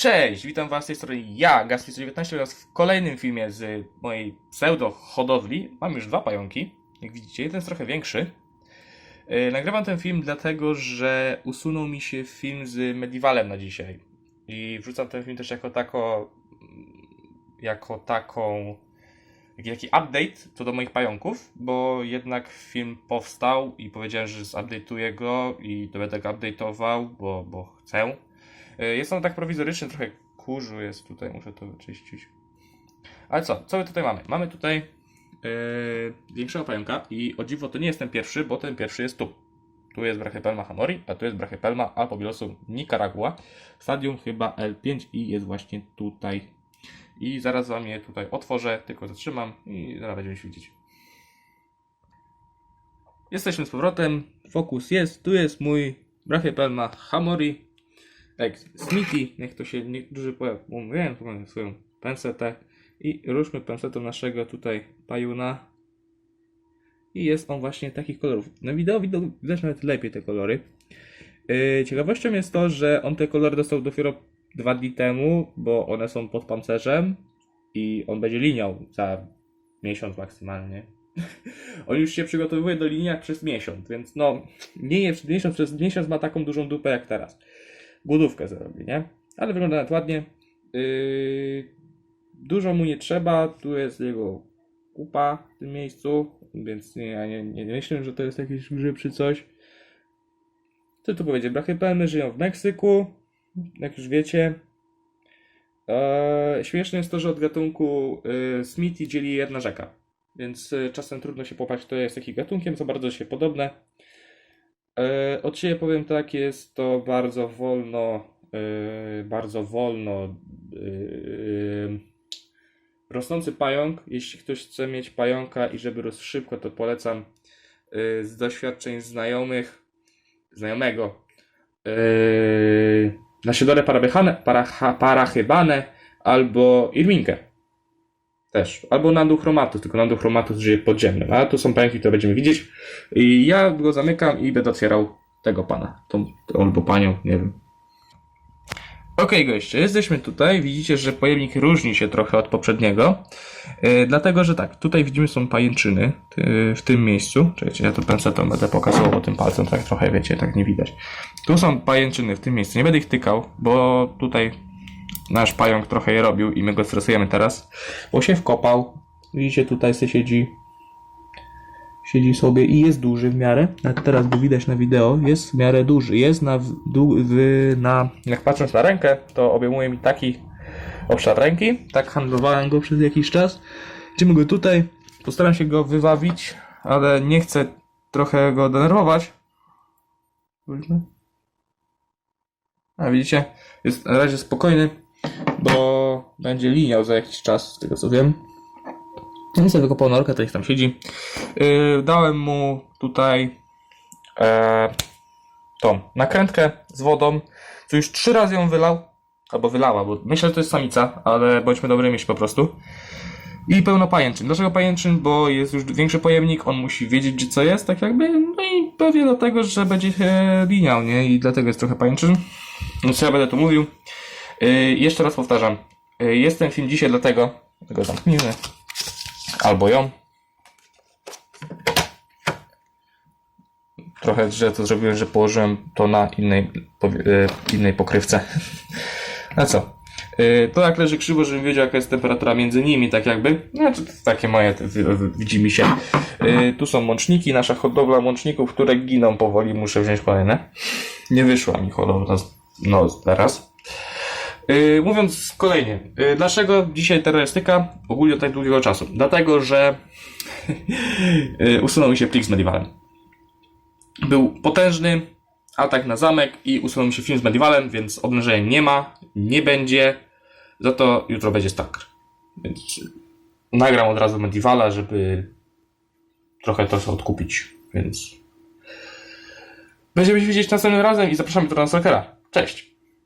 Cześć, witam was z tej strony ja, Gaski119 oraz w kolejnym filmie z mojej pseudo-hodowli. Mam już dwa pająki, jak widzicie, jeden jest trochę większy. Yy, Nagrywam ten film dlatego, że usunął mi się film z Medivalem na dzisiaj. I wrzucam ten film też jako tako, jako taką, taki update co do moich pająków, bo jednak film powstał i powiedziałem, że zupdate'uję go i to będę go update'ował, bo, bo chcę. Y, Jest on tak prowizorycznie, trochę kurzu jest tutaj, muszę to wyczyścić. Ale co, co my tutaj mamy? Mamy tutaj yy, większego pająka i o dziwo to nie jest ten pierwszy, bo ten pierwszy jest tu. Tu jest Brachypelma hamori, a tu jest Brachypelma alpobilosu nicaragua. Stadium chyba L5 i jest właśnie tutaj. I zaraz wam je tutaj otworzę, tylko zatrzymam i zaraz będziemy widzieć. Jesteśmy z powrotem. Fokus jest. Tu jest mój Brachypelma hamori. Tak, Smithy, niech to się niektórzy mówiłem, tu mamy swoją pensetę i ruszmy pensetą naszego tutaj pajuna i jest on właśnie takich kolorów. Na wideo widać, nawet lepiej te kolory. Yy, ciekawością jest to, że on te kolory dostał dopiero dwa dni temu, bo one są pod pancerzem i on będzie liniał za miesiąc maksymalnie. on już się przygotowuje do liniach przez miesiąc, więc no nie jest miesiąc, przez miesiąc ma taką dużą dupę jak teraz głodówkę zrobi, nie? Ale wygląda nawet ładnie. Yy, dużo mu nie trzeba, tu jest jego kupa w tym miejscu, więc nie, ja nie, nie myślę, że to jest jakiś grzyb czy coś. Co tu powiedzieć? Brachypelmy żyją w Meksyku, jak już wiecie. Eee, śmieszne jest to, że od gatunku yy, Smithy dzieli jedna rzeka, więc yy, czasem trudno się popaść, kto jest jakim gatunkiem, są bardzo się podobne. E, Od siebie powiem tak, jest to bardzo wolno, e, bardzo wolno e, rosnący pająk. Jeśli ktoś chce mieć pająka i żeby rósł szybko, to polecam z doświadczeń znajomych, znajomego parabechane, paracha, parachybane albo irminkę. Też. Albo nanduchromatus, tylko nanduchromatus żyje podziemnym. A tu są pająki, które będziemy widzieć. I ja go zamykam i będę otwierał tego pana. Tą, tą albo panią, nie wiem. Okej, goście, jesteśmy tutaj. Widzicie, że pojemnik różni się trochę od poprzedniego. Yy, dlatego, że tak, tutaj widzimy są pajęczyny yy, w tym miejscu. Czekajcie, ja tu pensetą będę pokazywał tym palcem, tak trochę wiecie, tak nie widać. Tu są pajęczyny w tym miejscu. Nie będę ich tykał, bo tutaj nasz pająk trochę je robił i my go stresujemy teraz, bo się wkopał. Widzicie, tutaj se siedzi. Siedzi sobie i jest duży w miarę. Teraz go widać na wideo, jest w miarę duży. Jest na, w, na. Jak patrząc na rękę, to obejmuje mi taki obszar ręki. Tak handlowałem go przez jakiś czas. Widzimy go tutaj. Postaram się go wywawić, ale nie chcę trochę go denerwować. A widzicie, jest na razie spokojny, bo będzie liniał za jakiś czas, z tego co wiem. I sobie wykopał norkę, to ich tam siedzi. Yy, dałem mu tutaj e, tą nakrętkę z wodą, co już trzy razy ją wylał, albo wylała, bo myślę, że to jest samica, ale bądźmy dobrymi po prostu. I pełno pajęczyn. Dlaczego pajęczyn? Bo jest już większy pojemnik, on musi wiedzieć, gdzie co jest, tak jakby. No i pewnie dlatego, że będzie się liniał, nie? I dlatego jest trochę pajęczyn. No co ja będę tu mówił? Yy, jeszcze raz powtarzam. Yy, jest ten film dzisiaj dlatego, tego zamknijmy. Albo ją. Trochę źle to zrobiłem, że położyłem to na innej, yy, innej pokrywce. A co? To jak leży krzywo, żebym wiedział jaka jest temperatura między nimi, tak jakby. Znaczy, to takie moje, widzi mi się. Tu są łączniki, nasza hodowla łączników, które giną powoli, muszę wziąć kolejne. Nie wyszła mi hodowla, no teraz. Yy, mówiąc kolejnie, yy, dlaczego dzisiaj terrorystyka ogólnie od tak długiego czasu? Dlatego, że yy, usunął mi się plik z Medivalem. Był potężny atak na zamek i usunął mi się film z Medivalem, więc oblężenia nie ma, nie będzie. Za to jutro będzie Stalker. Więc nagram od razu Medivala, żeby trochę to sobie odkupić, więc będziemy się widzieć następnym razem i zapraszamy do Stalkera. Cześć!